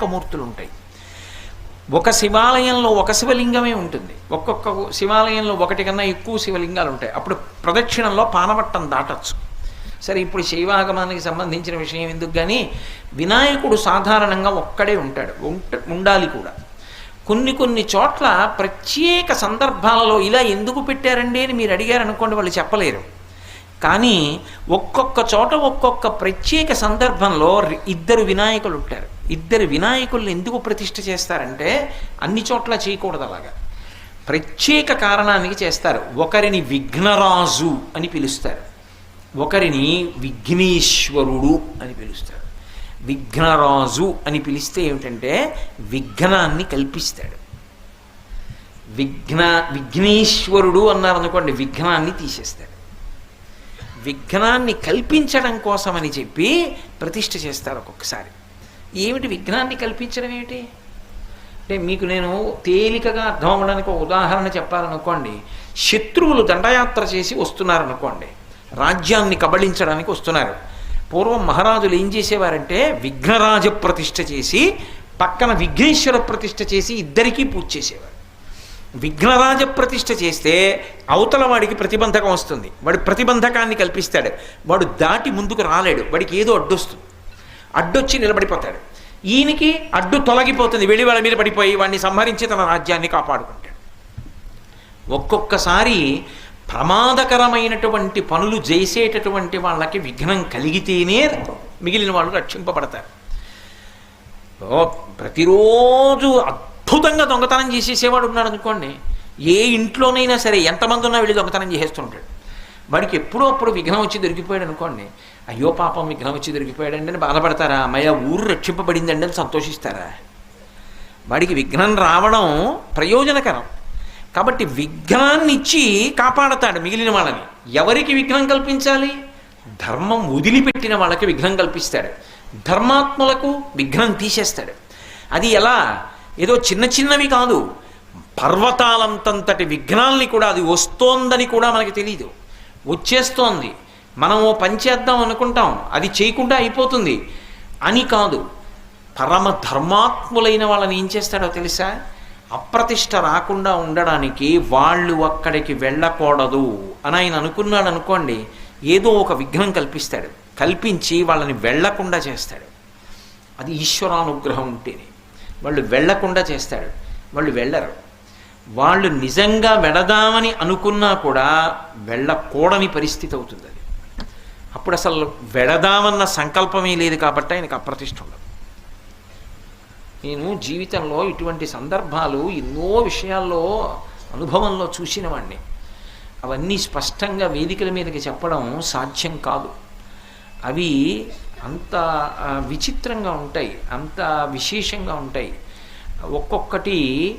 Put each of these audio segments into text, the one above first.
అనేక మూర్తులు ఉంటాయి. ఒక శివాలయంలో ఒక శివలింగమే ఉంటుంది. ఒక్కొక్క శివాలయంలో ఒకటి కన్నా ఎక్కువ శివలింగాలు ఉంటాయి. అప్పుడు ప్రదక్షిణంలో పానవట్టం దాటచ్చు. సరే ఇప్పుడు శైవాగమానికి సంబంధించిన విషయం ఎందుకు కానీ వినాయకుడు సాధారణంగా ఒక్కడే ఉంటాడు. ఉండాలి కూడా. కొన్ని కొన్ని చోట్ల ప్రత్యేక సందర్భాలలో ఇలా ఎందుకు పెట్టారండి అని మీరు అడిగారు అనుకోండి వాళ్ళు చెప్పలేరు. కానీ ఒక్కొక్క చోట ఒక్కొక్క ప్రత్యేక సందర్భంలో ఇద్దరు వినాయకులు ఉంటారు. ఇద్దరు వినాయకుల్ని ఎందుకు ప్రతిష్ఠ చేస్తారంటే అన్ని చోట్ల చేయకూడదు అలాగా. ప్రత్యేక కారణానికి చేస్తారు. ఒకరిని విఘ్నరాజు అని పిలుస్తారు. ఒకరిని విఘ్నేశ్వరుడు అని పిలుస్తారు. విఘ్నరాజు అని పిలిస్తే ఏమిటంటే విఘ్నాన్ని కల్పిస్తాడు. విఘ్న విఘ్నేశ్వరుడు అన్నారనుకోండి విఘ్నాన్ని తీసేస్తాడు విఘ్నాన్ని కల్పించడం కోసమని చెప్పి ప్రతిష్ఠ చేస్తారు ఒక్కొక్కసారి. ఏమిటి విఘ్నాన్ని కల్పించడం ఏమిటి? అంటే మీకు నేను తేలికగా అర్థం అవ్వడానికి ఒక ఉదాహరణ చెప్పాలనుకోండి. శత్రువులు దండయాత్ర చేసి వస్తున్నారనుకోండి. రాజ్యాన్ని కబళించడానికి వస్తున్నారు. పూర్వం మహారాజులు ఏం చేసేవారంటే విఘ్నరాజ ప్రతిష్ఠ చేసి పక్కన విఘ్నేశ్వర ప్రతిష్ఠ చేసి ఇద్దరికీ పూజ చేసేవారు. విఘ్నరాజ ప్రతిష్ఠ చేస్తే అవతల వాడికి ప్రతిబంధకం వస్తుంది. వాడు ప్రతిబంధకాన్ని కల్పిస్తాడు. వాడు దాటి ముందుకు రాలేడు. వాడికి ఏదో అడ్డొస్తుంది. అడ్డొచ్చి నిలబడిపోతాడు. ఈయనకి అడ్డు తొలగిపోతుంది. వెళ్ళి వాళ్ళ మీద పడిపోయి వాడిని సంహరించి తన రాజ్యాన్ని కాపాడుకుంటాడు. ఒక్కొక్కసారి ప్రమాదకరమైనటువంటి పనులు చేసేటటువంటి వాళ్ళకి విఘ్నం కలిగితేనే మిగిలిన వాళ్ళు రక్షింపబడతారు. ప్రతిరోజు అద్భుతంగా దొంగతనం చేసేసేవాడు ఉన్నాడు అనుకోండి ఏ ఇంట్లోనైనా సరే ఎంతమంది ఉన్నా వెళ్ళి దొంగతనం చేసేస్తుంటాడు. వాడికి ఎప్పుడో అప్పుడు విఘ్నం వచ్చి దొరికిపోయాడు అనుకోండి అయ్యో పాపం విఘ్నం వచ్చి దొరికిపోయాడండి అని బాధపడతారా? అమ్మయ్య ఊరు రక్షింపబడిందండి అని సంతోషిస్తారా? వాడికి విఘ్నం రావడం ప్రయోజనకరం. కాబట్టి విఘ్నాన్నిచ్చి కాపాడతాడు మిగిలిన వాళ్ళని. ఎవరికి విఘ్నం కల్పించాలి? ధర్మం వదిలిపెట్టిన వాళ్ళకి విఘ్నం కల్పిస్తాడు. ధర్మాత్ములకు విఘ్నం తీసేస్తాడు. అది ఎలా? ఏదో చిన్న చిన్నవి కాదు. పర్వతాలంతంతటి విఘ్నాల్ని కూడా అది వస్తోందని కూడా మనకి తెలియదు వచ్చేస్తోంది. మనం ఓ పని చేద్దాం అనుకుంటాం. అది చేయకుండా అయిపోతుంది. అని కాదు. పరమ ధర్మాత్ములైన వాళ్ళని ఏం చేస్తాడో తెలుసా? అప్రతిష్ట రాకుండా ఉండడానికి వాళ్ళు అక్కడికి వెళ్ళకూడదు అని ఆయన అనుకున్నాడు అనుకోండి ఏదో ఒక విఘ్నం కల్పిస్తాడు. కల్పించి వాళ్ళని వెళ్ళకుండా చేస్తాడు. అది ఈశ్వరానుగ్రహం ఉంటేనే. వాళ్ళు వెళ్ళకుండా చేస్తాడు. వాళ్ళు వెళ్ళరు. వాళ్ళు నిజంగా వెళదామని అనుకున్నా కూడా వెళ్ళకూడని పరిస్థితి అవుతుంది అది. అప్పుడు అసలు వెళదామన్న సంకల్పమే లేదు కాబట్టి ఆయనకు అప్రతిష్ట ఉండదు. నేను జీవితంలో ఇటువంటి సందర్భాలు ఎన్నో విషయాల్లో అనుభవంలో చూసిన వాడిని అవన్నీ స్పష్టంగా వేదికల మీదకి చెప్పడం సాధ్యం కాదు. అవి అంత విచిత్రంగా ఉంటాయి అంత విశేషంగా ఉంటాయి. ఒక్కొక్కటి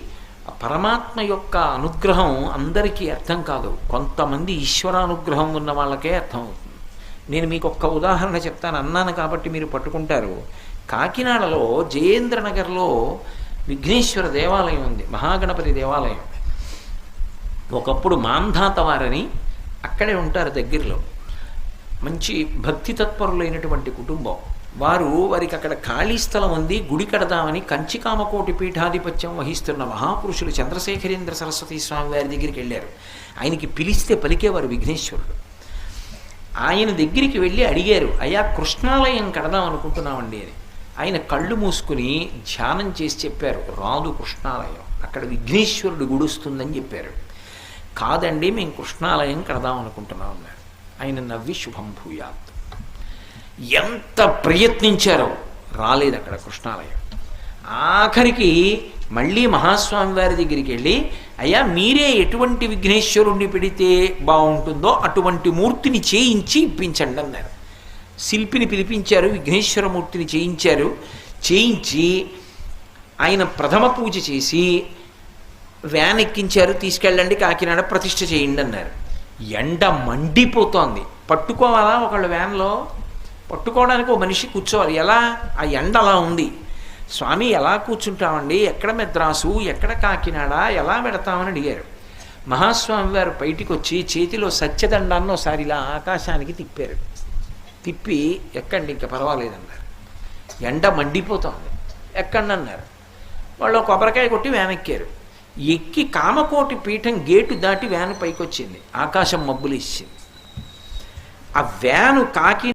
పరమాత్మ యొక్క అనుగ్రహం అందరికీ అర్థం కాదు. కొంతమంది ఈశ్వరానుగ్రహం ఉన్న వాళ్ళకే అర్థం అవుతుంది నేను మీకు ఒక్క ఉదాహరణ చెప్తాను. అన్నాను కాబట్టి మీరు పట్టుకుంటారు. కాకినాడలో జయేంద్రనగర్లో విఘ్నేశ్వర దేవాలయం ఉంది. మహాగణపతి దేవాలయం. ఒకప్పుడు మాంధాత వారని అక్కడే ఉంటారు దగ్గరలో. మంచి భక్తి తత్పరులైనటువంటి కుటుంబం. వారు వారికి అక్కడ ఖాళీ స్థలం ఉంది గుడి కడదామని కంచికామకోటి పీఠాధిపత్యం వహిస్తున్న మహాపురుషులు చంద్రశేఖరేంద్ర సరస్వతి స్వామి వారి దగ్గరికి వెళ్ళారు. ఆయనకి పిలిస్తే పలికేవారు విఘ్నేశ్వరుడు. ఆయన దగ్గరికి వెళ్ళి అడిగారు అయ్యా కృష్ణాలయం కడదాం అనుకుంటున్నామండి అని. ఆయన కళ్ళు మూసుకుని ధ్యానం చేసి చెప్పారు రాదు కృష్ణాలయం అక్కడ విఘ్నేశ్వరుడు గుడుస్తుందని చెప్పారు. కాదండి మేము కృష్ణాలయం కడదాం అనుకుంటున్నాం అన్నారు. ఆయన నవ్వి శుభం భూయాత్. ఎంత ప్రయత్నించారో రాలేదు అక్కడ కృష్ణాలయం. ఆఖరికి మళ్ళీ మహాస్వామి వారి దగ్గరికి వెళ్ళి అయ్యా మీరే ఎటువంటి విఘ్నేశ్వరుణ్ణి పెడితే బాగుంటుందో అటువంటి మూర్తిని చేయించి ఇప్పించండి అన్నారు. శిల్పిని పిలిపించారు విఘ్నేశ్వర మూర్తిని చేయించారు. చేయించి ఆయన ప్రథమ పూజ చేసి వ్యాన్ ఎక్కించారు తీసుకెళ్ళండి కాకినాడ ప్రతిష్ఠ చేయండి అన్నారు ఎండ మండిపోతోంది. పట్టుకోవాలా ఒకళ్ళు వ్యాన్లో? పట్టుకోవడానికి ఒక మనిషి కూర్చోవాలి. ఎలా? ఆ ఎండ అలా ఉంది. స్వామి ఎలా కూర్చుంటామండి? ఎక్కడ మెద్రాసు? ఎక్కడ కాకినాడ? ఎలా పెడతామని అడిగారు. మహాస్వామి వారు బయటికి వచ్చి చేతిలో సత్యదండాన్ని ఒకసారి ఇలా ఆకాశానికి తిప్పారు. తిప్పి ఎక్కండి ఇంకా పర్వాలేదన్నారు. ఎండ మండిపోతోంది. ఎక్కండి అన్నారు వాళ్ళు కొబ్బరికాయ కొట్టి వేనెక్కారు ఎక్కి కామకోటి పీఠం గేటు దాటి వ్యాను పైకొచ్చింది. ఆకాశం మబ్బులు ఇచ్చింది. ఆ వ్యాను కాకి